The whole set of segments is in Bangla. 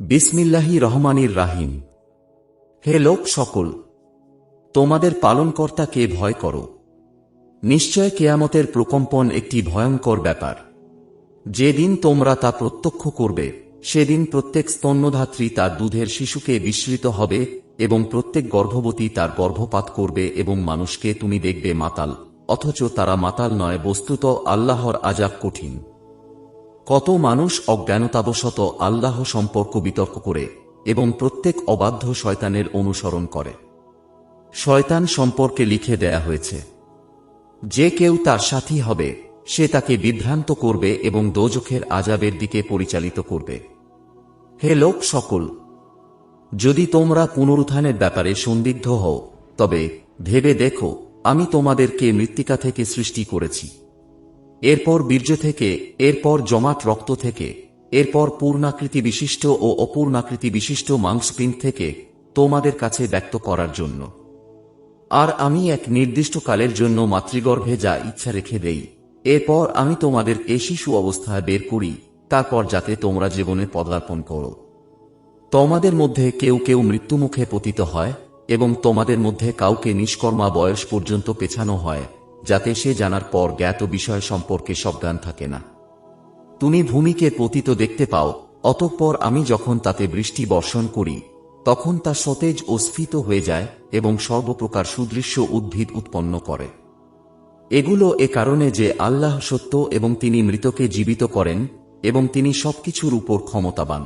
বিসমিল্লাহি রহমানির রাহিম। হে লোক সকল, তোমাদের পালনকর্তাকে ভয় করো? নিশ্চয় কেয়ামতের প্রকম্পন একটি ভয়ঙ্কর ব্যাপার। যেদিন তোমরা তা প্রত্যক্ষ করবে, সেদিন প্রত্যেক স্তন্যধাত্রী তার দুধের শিশুকে বিস্মৃত হবে এবং প্রত্যেক গর্ভবতী তার গর্ভপাত করবে এবং মানুষকে তুমি দেখবে মাতাল, অথচ তারা মাতাল নয়, বস্তুত আল্লাহর আজাব কঠিন। কত মানুষ অজ্ঞানতাবশত আল্লাহ সম্পর্ক বিতর্ক করে এবং প্রত্যেক অবাধ্য শয়তানের অনুসরণ করে। শয়তান সম্পর্কে লিখে দেয়া হয়েছে, যে কেউ তার সাথী হবে, সে তাকে বিভ্রান্ত করবে এবং দোজখের আজাবের দিকে পরিচালিত করবে। হে লোক সকল, যদি তোমরা পুনরুত্থানের ব্যাপারে সন্দিগ্ধ হও, তবে ভেবে দেখো, আমি তোমাদেরকে মৃত্তিকা থেকে সৃষ্টি করেছি। এরপর বীর্য থেকে, এরপর জমাট রক্ত থেকে, এরপর পূর্ণাকৃতি বিশিষ্ট ও অপূর্ণাকৃতি বিশিষ্ট মাংসপিণ্ড থেকে তোমাদের কাছে ব্যক্ত করার জন্য। আর আমি এক নির্দিষ্ট কালের জন্য মাতৃগর্ভে যা ইচ্ছা রেখে দেই, এরপর আমি তোমাদের এ শিশু অবস্থায় বের করি, তারপর যাতে তোমরা জীবনে পদার্পণ করো। তোমাদের মধ্যে কেউ কেউ মৃত্যুমুখে পতিত হয়, এবং তোমাদের মধ্যে কাউকে নিষ্কর্মা বয়স পর্যন্ত পেছানো হয়। যাতে সে জানার পর জ্ঞাত বিষয় সম্পর্কে সজ্ঞান থাকে না। তুমি ভূমিকে পতিত দেখতে পাও, অতঃপর আমি যখন তাতে বৃষ্টি বর্ষণ করি, তখন তা সতেজ ও স্ফীত হয়ে যায় এবং সর্বপ্রকার সুদৃশ্য উদ্ভিদ উৎপন্ন করে। এগুলো এ কারণে যে আল্লাহ সত্য এবং তিনি মৃতকে জীবিত করেন এবং তিনি সবকিছুর উপর ক্ষমতাবান।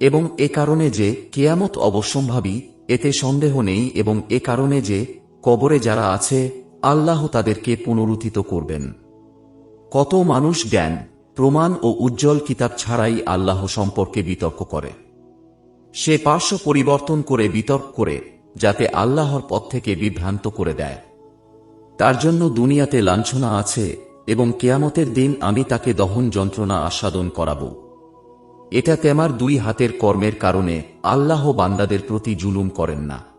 এবং এ কারণে যে কেয়ামত অবশ্যম্ভাবী, এতে সন্দেহ নেই এবং এ কারণে যে কবরে যারা আছে আল্লাহ তাদেরকে পুনরুত্থিত করবেন। কত মানুষ জ্ঞান, প্রমাণ ও উজ্জ্বল কিতাব ছাড়াই আল্লাহ সম্পর্কে বিতর্ক করে। সে পার্শ্ব পরিবর্তন করে বিতর্ক করে, যাতে আল্লাহর পথ থেকে বিভ্রান্ত করে দেয়। তার জন্য দুনিয়াতে লাঞ্ছনা আছে এবং কেয়ামতের দিন আমি তাকে দহন যন্ত্রণা আস্বাদন করাব। এটা তেমার দুই হাতের কর্মের কারণে আল্লাহ বান্দাদের প্রতি জুলুম করেন না।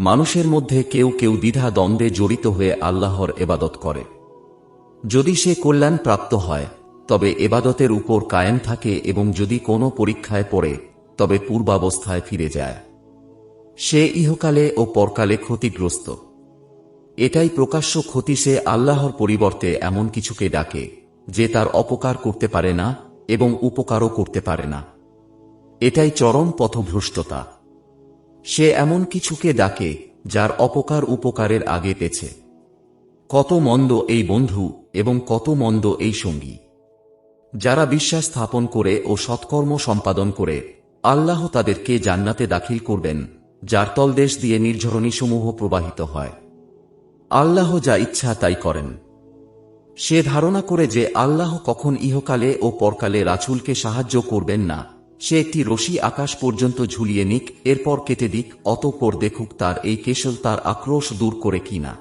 মানুষের মধ্যে কেউ কেউ দ্বিধা দ্বন্দ্বে জড়িত হয়ে আল্লাহর এবাদত করে। যদি সে কল্যাণ প্রাপ্ত হয়, তবে এবাদতের উপর কায়েম থাকে এবং যদি কোনো পরীক্ষায় পড়ে, তবে পূর্বাবস্থায় ফিরে যায়। সে ইহকালে ও পরকালে ক্ষতিগ্রস্ত। এটাই প্রকাশ্য ক্ষতি সে আল্লাহর পরিবর্তে এমন কিছুকে ডাকে, যে তার অপকার করতে পারে না এবং উপকারও করতে পারে না। এটাই চরম পথভ্রষ্টতা। সে এমন কিছুকে ডাকে, যার অপকার উপকারের আগে পেছে। কত মন্দ এই বন্ধু এবং কত মন্দ এই সঙ্গী। যারা বিশ্বাস স্থাপন করে ও সৎকর্ম সম্পাদন করে, আল্লাহ তাদেরকে জান্নাতে দাখিল করবেন, যার তলদেশ দিয়ে নির্ঝরণীসমূহ প্রবাহিত হয়। আল্লাহ যা ইচ্ছা তাই করেন। সে ধারণা করে যে আল্লাহ কখন ইহকালে ও পরকালে রাছুলকে সাহায্য করবেন না। সে একটি রশি আকাশ পর্যন্ত ঝুলিয়ে নিক, এরপর কেটে দিক, অতঃপর দেখুক তার এই কেশল তার আক্রোশ দূর করে কিনা।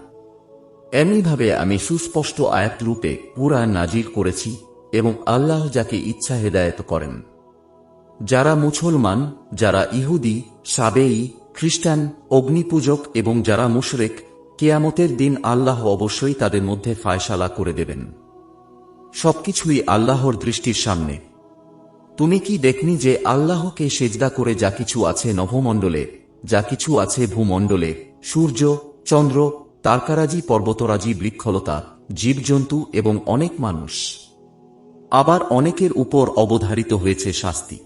এমনিভাবে আমি সুস্পষ্ট আয়াত রূপে পুরা নাজির করেছি এবং আল্লাহ যাকে ইচ্ছা হেদায়ত করেন। যারা মুসলমান, যারা ইহুদি, সাবেই, খ্রিস্টান, অগ্নিপূজক এবং যারা মুশরেক, কেয়ামতের দিন আল্লাহ অবশ্যই তাদের মধ্যে ফায়সালা করে দেবেন। সবকিছুই আল্লাহর দৃষ্টির সামনে। তুমি কি দেখনি যে আল্লাহকে সেজদা করে যা কিছু আছে নভমণ্ডলে, যা কিছু আছে ভূমণ্ডলে, সূর্য, চন্দ্র, তারকারাজি, পর্বতরাজি, বৃক্ষলতা, জীবজন্তু এবং অনেক মানুষ? আবার অনেকের উপর অবধারিত হয়েছে শাস্তি।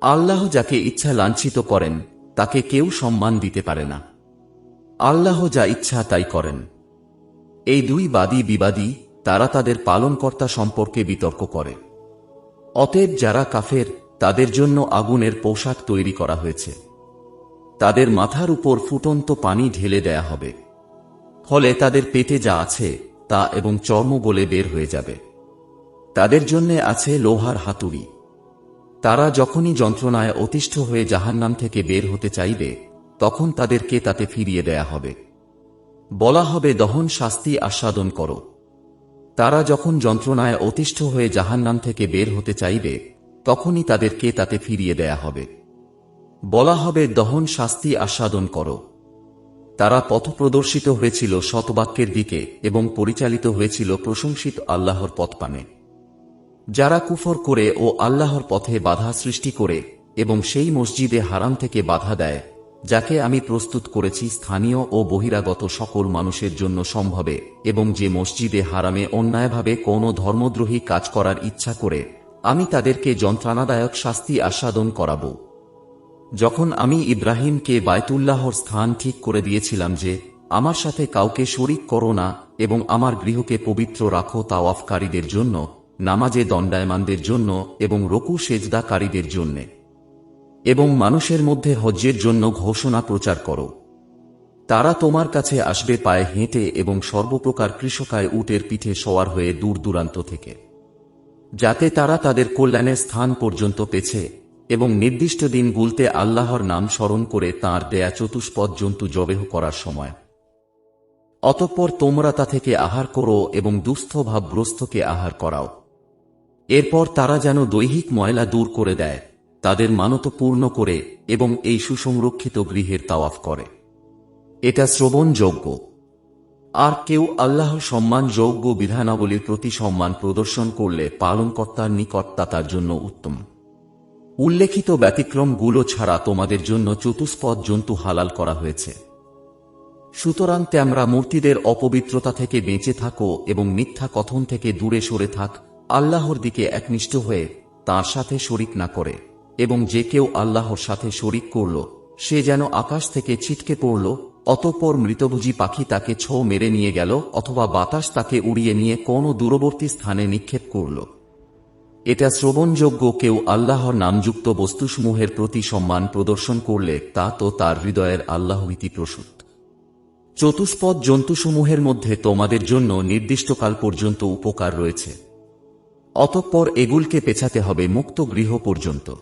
আল্লাহ যাকে ইচ্ছা লাঞ্ছিত করেন, তাকে কেউ সম্মান দিতে পারে না। আল্লাহ যা ইচ্ছা তাই করেন। এই দুই বাদী বিবাদী, তারা তাদের পালনকর্তা সম্পর্কে বিতর্ক করে। অতএব যারা কাফের, তাদের জন্য আগুনের পোশাক তৈরি করা হয়েছে। তাদের মাথার উপর ফুটন্ত পানি ঢেলে দেয়া হবে। ফলে তাদের পেটে যা আছে, তা এবং চর্ম বলে বের হয়ে যাবে। তাদের জন্য আছে লোহার হাতুড়ি। তারা যখনই যন্ত্রণায় অতিষ্ঠ হয়ে জাহান্নাম থেকে বের হতে চাইবে, তখন তাদেরকে তাতে ফিরিয়ে দেয়া হবে। বলা হবে, দহন শাস্তি আস্বাদন করো। তারা যখন যন্ত্রণায় অতিষ্ঠ হয়ে জাহান্নাম থেকে বের হতে চাইবে, তখনই তাদেরকে তাতে ফিরিয়ে দেয়া হবে। বলা হবে, দহন শাস্তি আস্বাদন করো। তারা পথপ্রদর্শিত হয়েছিল শতবাক্যের দিকে এবং পরিচালিত হয়েছিল প্রশংসিত আল্লাহর পথপানে। যারা কুফর করে ও আল্লাহর পথে বাধা সৃষ্টি করে এবং সেই মসজিদে হারাম থেকে বাধা দেয় যাকে আমি প্রস্তুত করেছি স্থানীয় ও বহিরাগত সকল মানুষের জন্য সম্ভবে এবং যে মসজিদে হারামে অন্যায়ভাবে কোনো ধর্মদ্রোহী কাজ করার ইচ্ছা করে, আমি তাদেরকে যন্ত্রণাদায়ক শাস্তি আস্বাদন করাব। যখন আমি ইব্রাহিমকে বায়তুল্লাহর স্থান ঠিক করে দিয়েছিলাম যে, আমার সাথে কাউকে শরিক করো না এবং আমার গৃহকে পবিত্র রাখো তাওয়াফকারীদের জন্য, নামাজে দণ্ডায়মানদের জন্য এবং রকু সেজদাকারীদের জন্যে। এবং মানুষের মধ্যে হজ্জের জন্য ঘোষণা প্রচার করো। তারা তোমার কাছে আসবে পায়ে হেঁটে এবং সর্বপ্রকার কৃষকায় উটের পিঠে সওয়ার হয়ে দূর দূরান্ত থেকে। যাতে তারা তাদের কল্যাণের স্থান পর্যন্ত পেছে এবং নির্দিষ্ট দিন গুলতে আল্লাহর নাম স্মরণ করে তাঁর দেয়া চতুষ্পদ জন্তু জবেহ করার সময়। অতঃপর তোমরা তা থেকে আহার করো এবং দুস্থ ভাবগ্রস্তকে আহার করাও। এরপর তারা যেন দৈহিক ময়লা দূর করে দেয়। তাদের মানত পূর্ণ করে এবং এই সুসংরক্ষিত গৃহের তাওয়াফ করে। এটা শ্রবণযোগ্য। আর কেউ আল্লাহ সম্মানযোগ্য বিধানাবলীর প্রতি সম্মান প্রদর্শন করলে পালনকর্তার নিকট তার জন্য উত্তম। উল্লেখিত ব্যতিক্রমগুলো ছাড়া তোমাদের জন্য চতুষ্পদ জন্তু হালাল করা হয়েছে। সুতরাং তোমরা মূর্তিদের অপবিত্রতা থেকে বেঁচে থাকো এবং মিথ্যা কথন থেকে দূরে সরে থাক, আল্লাহর দিকে একনিষ্ঠ হয়ে তার সাথে শরিক না করে। এবং যে কেউ আল্লাহর সাথে শরিক করল, সে যেন আকাশ থেকে ছিটকে পড়ল, অতঃপর মৃতভোজী পাখি তাকে ছৌ মেরে নিয়ে গেল অথবা বাতাস তাকে উড়িয়ে নিয়ে কোনো দূরবর্তী স্থানে নিক্ষেপ করল। এটা শ্রবণযোগ্য কেউ আল্লাহর নামযুক্ত বস্তুসমূহের প্রতি সম্মান প্রদর্শন করলে তা তো তার হৃদয়ের আল্লাহভীতি প্রসূত। চতুষ্পদ জন্তুসমূহের মধ্যে তোমাদের জন্য নির্দিষ্টকাল পর্যন্ত উপকার রয়েছে। অতঃপর এগুলকে পেছাতে হবে মুক্ত গৃহ পর্যন্ত।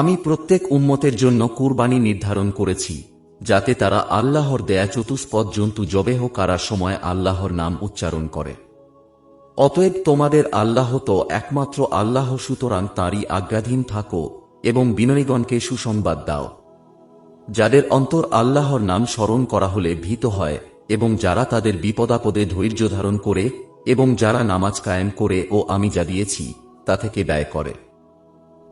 আমি প্রত্যেক উম্মতের জন্য কুরবানি নির্ধারণ করেছি, যাতে তারা আল্লাহর দেয়া চতুষ্পদ জন্তু জবেহ করার সময় আল্লাহর নাম উচ্চারণ করে। অতএব তোমাদের আল্লাহ তো একমাত্র আল্লাহ, সুতরাং তাঁরই আজ্ঞাধীন থাকো এবং বিনয়ীগণকে সুসংবাদ দাও। যাদের অন্তর আল্লাহর নাম স্মরণ করা হলে ভীত হয় এবং যারা তাদের বিপদাপদে ধৈর্য ধারণ করে এবং যারা নামাজ কায়েম করে ও আমি যা দিয়েছি, তা থেকে ব্যয় করে।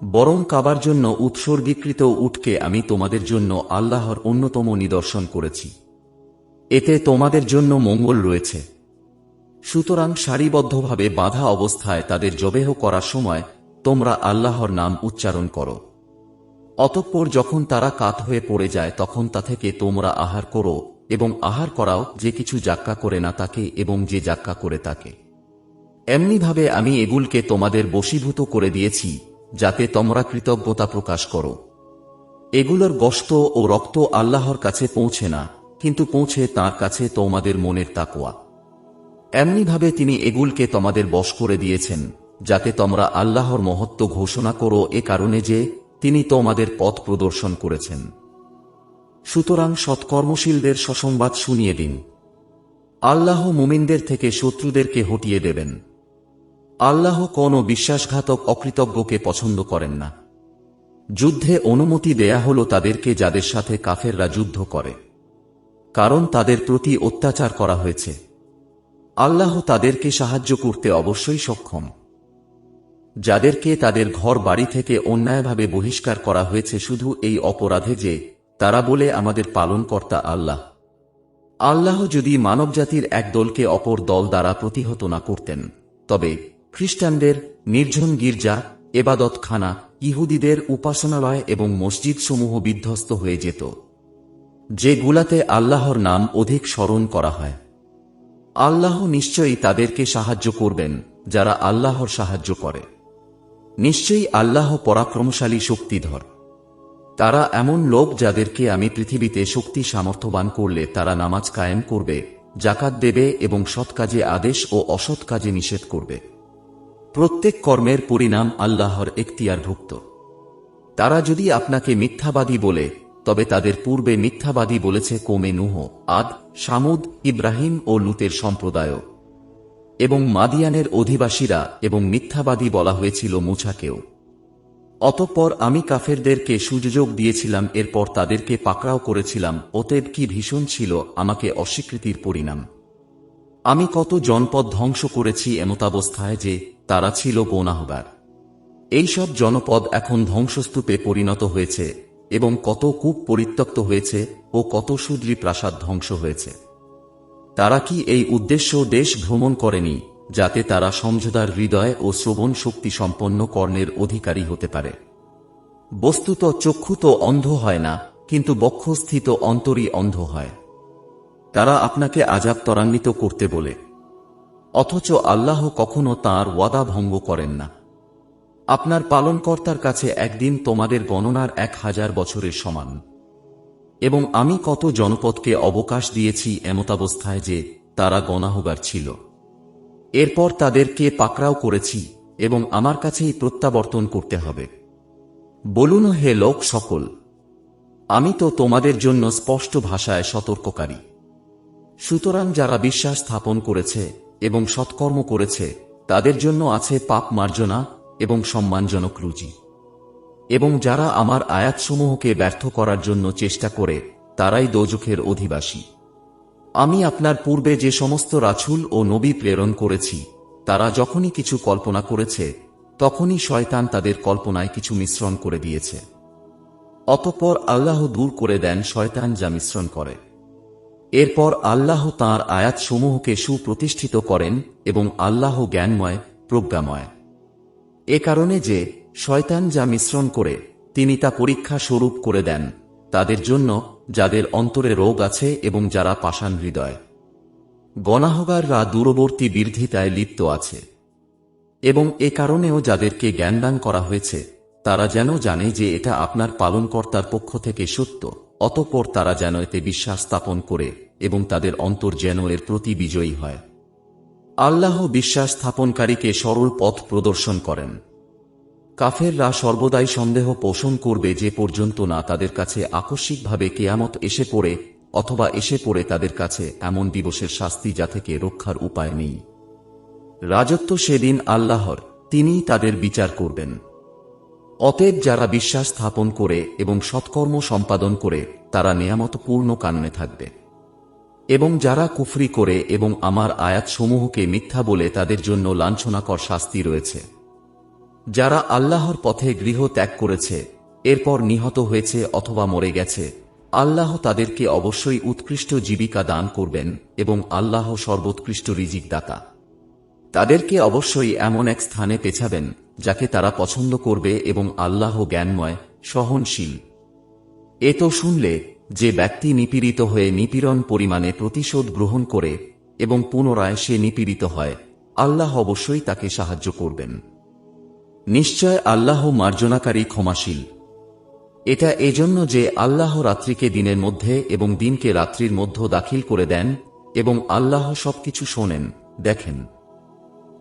বরং কাবার জন্য উৎসর্গীকৃত উটকে আমি তোমাদের জন্য আল্লাহর অন্যতম নিদর্শন করেছি। এতে তোমাদের জন্য মঙ্গল রয়েছে। সুতরাং সারিবদ্ধভাবে বাধা অবস্থায় তাদের জবেহ করার সময় তোমরা আল্লাহর নাম উচ্চারণ করো। অতঃপর যখন তারা কাত হয়ে পড়ে যায়, তখন তা থেকে তোমরা আহার করো এবং আহার করাও যে কিছু জাক্কা করে না তাকে এবং যে জাক্কা করে তাকে। এমনিভাবে আমি এগুলকে তোমাদের বশীভূত করে দিয়েছি যাতে তোমরা কৃতজ্ঞতা প্রকাশ করো। এগুলোর গস্ত ও রক্ত আল্লাহর কাছে পৌঁছে না, কিন্তু পৌঁছে তার কাছে তোমাদের মনের তাকোয়া এমনিভাবে তিনি এগুলকে তোমাদের বশ করে দিয়েছেন, যাতে তোমরা আল্লাহর মহত্ব ঘোষণা করো এ কারণে যে তিনি তোমাদের পথ প্রদর্শন করেছেন। সুতরাং সৎকর্মশীলদের সসংবাদ শুনিয়ে দিন। আল্লাহ মুমিনদের থেকে শত্রুদেরকে হটিয়ে দেবেন। আল্লাহ কোন বিশ্বাসঘাতক অকৃতজ্ঞকে পছন্দ করেন না। যুদ্ধে অনুমতি দেয়া হল তাদেরকে যাদের সাথে কাফেররা যুদ্ধ করে। কারণ তাদের প্রতি অত্যাচার করা হয়েছে। আল্লাহ তাদেরকে সাহায্য করতে অবশ্যই সক্ষম। যাদেরকে তাদের ঘর বাড়ি থেকে অন্যায়ভাবে বহিষ্কার করা হয়েছে শুধু এই অপরাধে যে, তারা বলে আমাদের পালনকর্তা আল্লাহ। আল্লাহ যদি মানবজাতির এক দলকে অপর দল দ্বারা প্রতিহত না করতেন, তবে খ্রিস্টানদের নির্জন গির্জা, এবাদতখানা, ইহুদিদের উপাসনালয় এবং মসজিদ সমূহ বিধ্বস্ত হয়ে যেত, যেগুলাতে আল্লাহর নাম অধিক স্মরণ করা হয়। আল্লাহ নিশ্চয়ই তাদেরকে সাহায্য করবেন, যারা আল্লাহর সাহায্য করে। নিশ্চয়ই আল্লাহ পরাক্রমশালী শক্তিধর। তারা এমন লোক যাদেরকে আমি পৃথিবীতে শক্তি সামর্থ্যবান করলে তারা নামাজ কায়েম করবে জাকাত দেবে এবং সৎ কাজে আদেশ ও অসৎ কাজে নিষেধ করবে। প্রত্যেক কর্মের পরিণাম আল্লাহর এখতিয়ারভুক্ত। তারা যদি আপনাকে মিথ্যাবাদী বলে, তবে তাদের পূর্বে মিথ্যাবাদী বলেছে কোমে নুহ, আদ, সামুদ, ইব্রাহিম ও লুতের সম্প্রদায় এবং মাদিয়ানের অধিবাসীরা এবং মিথ্যাবাদী বলা হয়েছিল মুছাকেও। অতঃপর আমি কাফেরদেরকে সুযোগ দিয়েছিলাম, এরপর তাদেরকে পাকড়াও করেছিলাম, অতএব কি ভীষণ ছিল আমাকে অস্বীকৃতির পরিণাম। আমি কত জনপদ ধ্বংস করেছি এমতাবস্থায় যে তারা ছিল গোনাহগার। এইসব জনপদ এখন ধ্বংসস্তূপে পরিণত হয়েছে এবং কত কূপ পরিত্যক্ত হয়েছে ও কত সুদ্রী প্রাসাদ ধ্বংস হয়েছে। তারা কি এই উদ্দেশ্য দেশ ভ্রমণ করেনি, যাতে তারা সমঝোদার হৃদয় ও শ্রবণ শক্তি সম্পন্ন কর্ণের অধিকারী হতে পারে? বস্তুত চক্ষু তো অন্ধ হয় না, কিন্তু বক্ষস্থিত অন্তরই অন্ধ হয়। তারা আপনাকে আজাব ত্বরান্বিত করতে বলে। অথচ আল্লাহ কখনো তার ওয়াদা ভঙ্গ করেন না। আপনার পালনকর্তার কাছে একদিন তোমাদের গণনার এক হাজার বছরের সমান। এবং আমি কত জনপদকে অবকাশ দিয়েছি এমতাবস্থায় যে তারা গণাহগার ছিল। এরপর তাদেরকে পাকড়াও করেছি এবং আমার কাছেই প্রত্যাবর্তন করতে হবে। বলুন, হে লোক সকল, আমি তো তোমাদের জন্য স্পষ্ট ভাষায় সতর্ককারী। সুতরাং যারা বিশ্বাস স্থাপন করেছে এবং সৎকর্ম করেছে, তাদের জন্য আছে পাপ মার্জনা এবং সম্মানজনক রুজি। এবং যারা আমার আয়াতসমূহকে ব্যর্থ করার জন্য চেষ্টা করে, তারাই দোজখের অধিবাসী। আমি আপনার পূর্বে যে সমস্ত রাছুল ও নবী প্রেরণ করেছি, তারা যখনই কিছু কল্পনা করেছে, তখনই শয়তান তাদের কল্পনায় কিছু মিশ্রণ করে দিয়েছে। অতঃপর আল্লাহ দূর করে দেন শয়তান যা মিশ্রণ করে। এরপর আল্লাহ তাঁর আয়াতসমূহকে সুপ্রতিষ্ঠিত করেন এবং আল্লাহ জ্ঞানময়, প্রজ্ঞাময়। এ কারণে যে শয়তান যা মিশ্রণ করে, তিনি তা পরীক্ষা স্বরূপ করে দেন, তাদের জন্য যাদের অন্তরে রোগ আছে এবং যারা পাষাণ হৃদয়। গণাহগাররা দূরবর্তী বৃদ্ধিতায় লিপ্ত আছে। এবং এ কারণেও যাদেরকে জ্ঞানদান করা হয়েছে, তারা যেন জানে যে এটা আপনার পালনকর্তার পক্ষ থেকে সত্য। অতঃপর তারা যেন এতে বিশ্বাস স্থাপন করে এবং তাদের অন্তর যেন এর প্রতি বিজয়ী হয়। আল্লাহ বিশ্বাস স্থাপনকারীকে সরল পথ প্রদর্শন করেন। কাফেররা সর্বদাই সন্দেহ পোষণ করবে যে পর্যন্ত না তাদের কাছে আকস্মিকভাবে কেয়ামত এসে পড়ে অথবা এসে পড়ে তাদের কাছে এমন দিবসের শাস্তি যা থেকে রক্ষার উপায় নেই। রাজত্ব সেদিন আল্লাহর, তিনিই তাদের বিচার করবেন। অতএব যারা বিশ্বাস স্থাপন করে এবং সৎকর্ম সম্পাদন করে, তারা নিয়ামতপূর্ণ কাননে থাকবে। এবং যারা কুফরি করে এবং আমার আয়াতসমূহকে মিথ্যা বলে তাদের জন্য লাঞ্ছনাকর শাস্তি রয়েছে। যারা আল্লাহর পথে গৃহ ত্যাগ করেছে, এরপর নিহত হয়েছে অথবা মরে গেছে, আল্লাহ তাদেরকে অবশ্যই উৎকৃষ্ট জীবিকা দান করবেন এবং আল্লাহ সর্বোৎকৃষ্ট রিজিক দাতা তাদেরকে অবশ্যই এমন এক স্থানে পেছাবেন যাকে তারা পছন্দ করবে এবং আল্লাহ জ্ঞানময়, সহনশীল। এ তো শুনলে যে ব্যক্তি নিপীড়িত হয়ে নিপীড়ন পরিমাণে প্রতিশোধ গ্রহণ করে এবং পুনরায় সে নিপীড়িত হয়, আল্লাহ অবশ্যই তাকে সাহায্য করবেন। নিশ্চয় আল্লাহ মার্জনাকারী ক্ষমাশীল। এটা এজন্য যে আল্লাহ রাত্রিকে দিনের মধ্যে এবং দিনকে রাত্রির মধ্য দাখিল করে দেন এবং আল্লাহ সবকিছু শোনেন, দেখেন।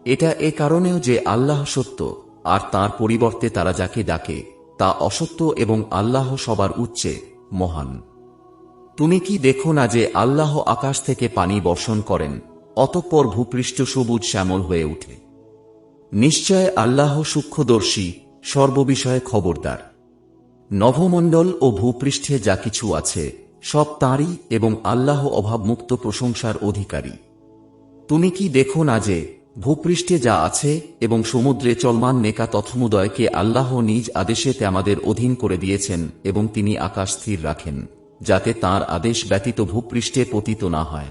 এটা এ কারণেও যে আল্লাহ সত্য, আর তার পরিবর্তে তারা যাকে ডাকে, তা অসত্য এবং আল্লাহ সবার উচ্চে, মহান। তুমি কি দেখো না যে আল্লাহ আকাশ থেকে পানি বর্ষণ করেন, অতঃপর ভূপৃষ্ঠ সবুজ শ্যামল হয়ে ওঠে নিশ্চয় আল্লাহ সূক্ষ্মদর্শী, সর্ববিষয়ে খবরদার। নভমণ্ডল ও ভূপৃষ্ঠে যা কিছু আছে, সব তাঁরই এবং আল্লাহ অভাবমুক্ত প্রশংসার অধিকারী। তুমি কি দেখো না যে ভূপৃষ্ঠে যা আছে এবং সমুদ্রে চলমান নেকা তথমুদয়কে আল্লাহ নিজ আদেশে আমাদের অধীন করে দিয়েছেন এবং তিনি আকাশ স্থির রাখেন, যাতে তার আদেশ ব্যতীত ভূপৃষ্ঠে পতিত না হয়।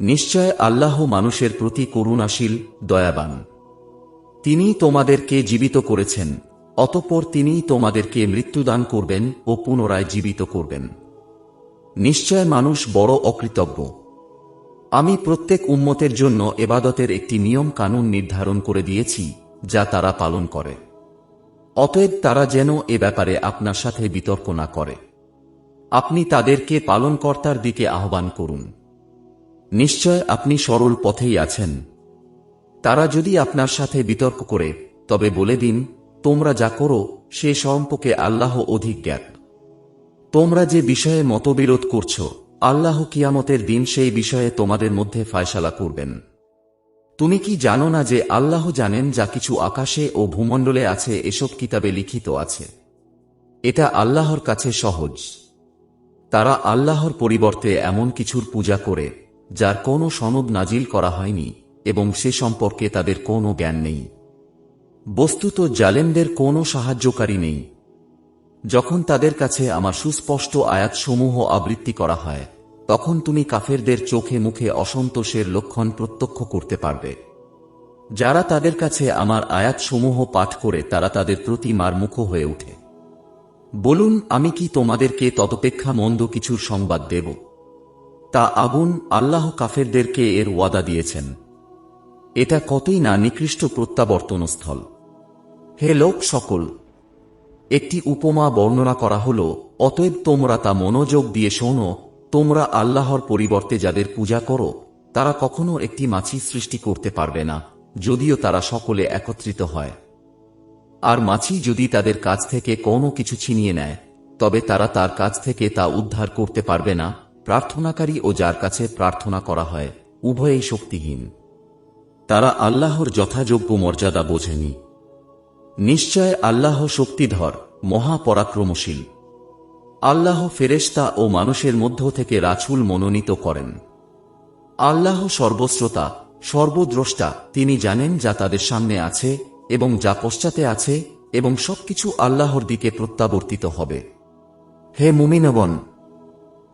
নিশ্চয় আল্লাহ মানুষের প্রতি করুণাশীল, দয়াবান। তিনি তোমাদেরকে জীবিত করেছেন, অতঃপর তিনি তোমাদেরকে মৃত্যুদান করবেন ও পুনরায় জীবিত করবেন। নিশ্চয় মানুষ বড় অকৃতজ্ঞ। আমি প্রত্যেক উম্মতের জন্য এবাদতের একটি নিয়ম কানুন নির্ধারণ করে দিয়েছি, যা তারা পালন করে। অতএব তারা যেন এ ব্যাপারে আপনার সাথে বিতর্ক না করে। আপনি তাদেরকে পালনকর্তার দিকে আহ্বান করুন। নিশ্চয় আপনি সরল পথেই আছেন। তারা যদি আপনার সাথে বিতর্ক করে, তবে বলে দিন, তোমরা যা করো, সে সম্পর্কে আল্লাহ অধিক জ্ঞাত। তোমরা যে বিষয়ে মতবিরোধ করছ আল্লাহ কিয়ামতের দিন সেই বিষয়ে তোমাদের মধ্যে ফায়সালা করবেন। তুমি কি জানো না যে আল্লাহ জানেন যা কিছু আকাশে ও ভূমণ্ডলে আছে, এসব কিতাবে লিখিত আছে? এটা আল্লাহর কাছে সহজ। তারা আল্লাহর পরিবর্তে এমন কিছুর পূজা করে, যার কোনো সনদ নাজিল করা হয়নি, এবং সে সম্পর্কে তাদের কোনো জ্ঞান নেই। বস্তুত জালেমদের কোনো সাহায্যকারী নেই। যখন তাদের কাছে আমার সুস্পষ্ট আয়াতসমূহ আবৃত্তি করা হয় তখন তুমি কাফেরদের চোখে মুখে অসন্তোষের লক্ষণ প্রত্যক্ষ করতে পারবে। যারা তাদের কাছে আমার আয়াতসমূহ পাঠ করে তারা তাদের প্রতি মারমুখ হয়ে ওঠে। বলুন, আমি কি তোমাদেরকে ততপেক্ষা মন্দ কিছুর সংবাদ দেব? তা আগুন আল্লাহ কাফেরদেরকে এর ওয়াদা দিয়েছেন। এটা কতই না নিকৃষ্ট প্রত্যাবর্তনস্থল। হে লোক সকল, একটি উপমা বর্ণনা করা হল, অতএব তোমরা তা মনোযোগ দিয়ে শোনো তোমরা আল্লাহর পরিবর্তে যাদের পূজা করো, তারা কখনো একটি মাছি সৃষ্টি করতে পারবে না, যদিও তারা সকলে একত্রিত হয়। আর মাছি যদি তাদের কাছ থেকে কোনো কিছু ছিনিয়ে নেয়, তবে তারা তার কাছ থেকে তা উদ্ধার করতে পারবে না, প্রার্থনাকারী ও যার কাছে প্রার্থনা করা হয়, উভয়েই শক্তিহীন। তারা আল্লাহর যথাযোগ্য মর্যাদা বোঝেনি। নিশ্চয় আল্লাহ শক্তিধর, মহাপরাক্রমশীল। আল্লাহ ফেরেশতা ও মানুষের মধ্য থেকে রাছুল মনোনীত করেন। আল্লাহ সর্বশ্রোতা, সর্বদ্রষ্টা, তিনি জানেন যা তাদের সামনে আছে এবং যা পশ্চাতে আছে এবং সবকিছু আল্লাহর দিকে প্রত্যাবর্তিত হবে। হে মুমিনবন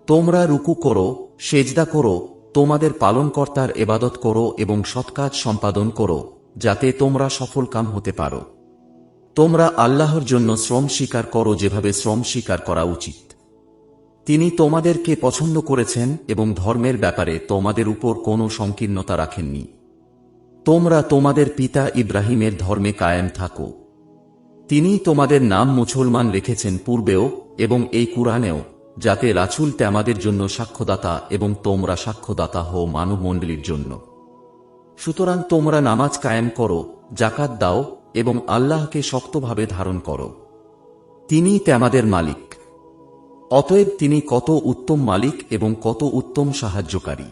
তোমরা রুকু করো, সেজদা করো, তোমাদের পালনকর্তার এবাদত করো এবং সৎকাজ সম্পাদন করো, যাতে তোমরা সফলকাম হতে পারো। তোমরা আল্লাহর জন্য শ্রম স্বীকার করো যেভাবে শ্রম স্বীকার করা উচিত। তিনি তোমাদেরকে পছন্দ করেছেন এবং ধর্মের ব্যাপারে তোমাদের উপর কোনো সংকীর্ণতা রাখেননি। তোমরা তোমাদের পিতা ইব্রাহিমের ধর্মে কায়েম থাকো। তিনি তোমাদের নাম মুসলমান রেখেছেন পূর্বেও এবং এই কুরআনেও, যাতে রাছুল তেমাদের জন্য সাক্ষ্যদাতা এবং তোমরা সাক্ষ্যদাতা হও মানবমণ্ডলীর জন্য। সুতরাং তোমরা নামাজ কায়েম করো জাকাত দাও এবং আল্লাহকে শক্তভাবে ধারণ করো। তিনি তেমাদের মালিক। অতএব তিনি কত উত্তম মালিক এবং কত উত্তম সাহায্যকারী।